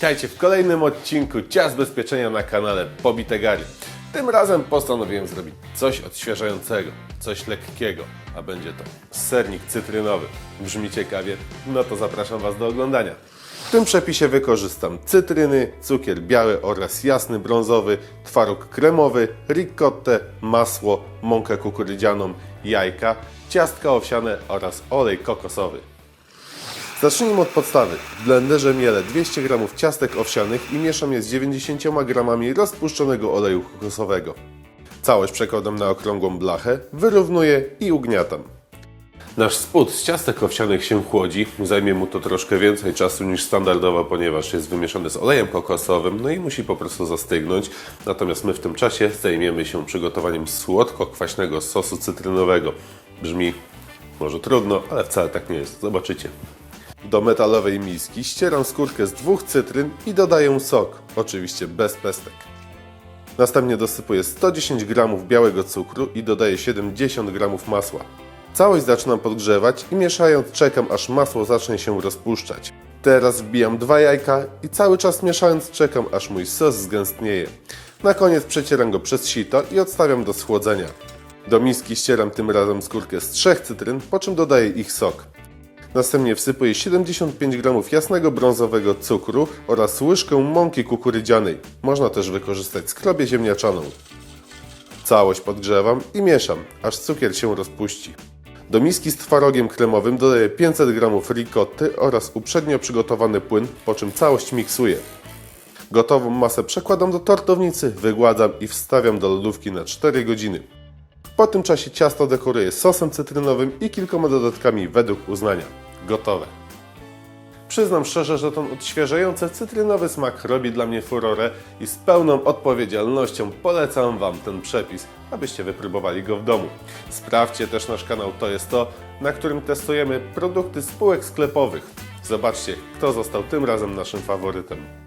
Witajcie w kolejnym odcinku Ciast Bezpieczenia na kanale Pobite Gary. Tym razem postanowiłem zrobić coś odświeżającego, coś lekkiego, a będzie to sernik cytrynowy. Brzmi ciekawie? No to zapraszam Was do oglądania. W tym przepisie wykorzystam cytryny, cukier biały oraz jasny brązowy, twaróg kremowy, ricottę, masło, mąkę kukurydzianą, jajka, ciastka owsiane oraz olej kokosowy. Zacznijmy od podstawy. W blenderze mielę 200 g ciastek owsianych i mieszam je z 90 g rozpuszczonego oleju kokosowego. Całość przekładam na okrągłą blachę, wyrównuję i ugniatam. Nasz spód z ciastek owsianych się chłodzi. Zajmie mu to troszkę więcej czasu niż standardowo, ponieważ jest wymieszany z olejem kokosowym, no i musi po prostu zastygnąć. Natomiast my w tym czasie zajmiemy się przygotowaniem słodko-kwaśnego sosu cytrynowego. Brzmi może trudno, ale wcale tak nie jest. Zobaczycie. Do metalowej miski ścieram skórkę z dwóch cytryn i dodaję sok, oczywiście bez pestek. Następnie dosypuję 110 g białego cukru i dodaję 70 g masła. Całość zaczynam podgrzewać i mieszając czekam aż masło zacznie się rozpuszczać. Teraz wbijam dwa jajka i cały czas mieszając czekam aż mój sos zgęstnieje. Na koniec przecieram go przez sito i odstawiam do schłodzenia. Do miski ścieram tym razem skórkę z trzech cytryn, po czym dodaję ich sok. Następnie wsypuję 75 g jasnego brązowego cukru oraz łyżkę mąki kukurydzianej. Można też wykorzystać skrobię ziemniaczaną. Całość podgrzewam i mieszam, aż cukier się rozpuści. Do miski z twarogiem kremowym dodaję 500 g ricotty oraz uprzednio przygotowany płyn, po czym całość miksuję. Gotową masę przekładam do tortownicy, wygładzam i wstawiam do lodówki na 4 godziny. Po tym czasie ciasto dekoruję sosem cytrynowym i kilkoma dodatkami według uznania. Gotowe. Przyznam szczerze, że ten odświeżający cytrynowy smak robi dla mnie furorę i z pełną odpowiedzialnością polecam Wam ten przepis, abyście wypróbowali go w domu. Sprawdźcie też nasz kanał To jest to, na którym testujemy produkty spółek sklepowych. Zobaczcie, kto został tym razem naszym faworytem.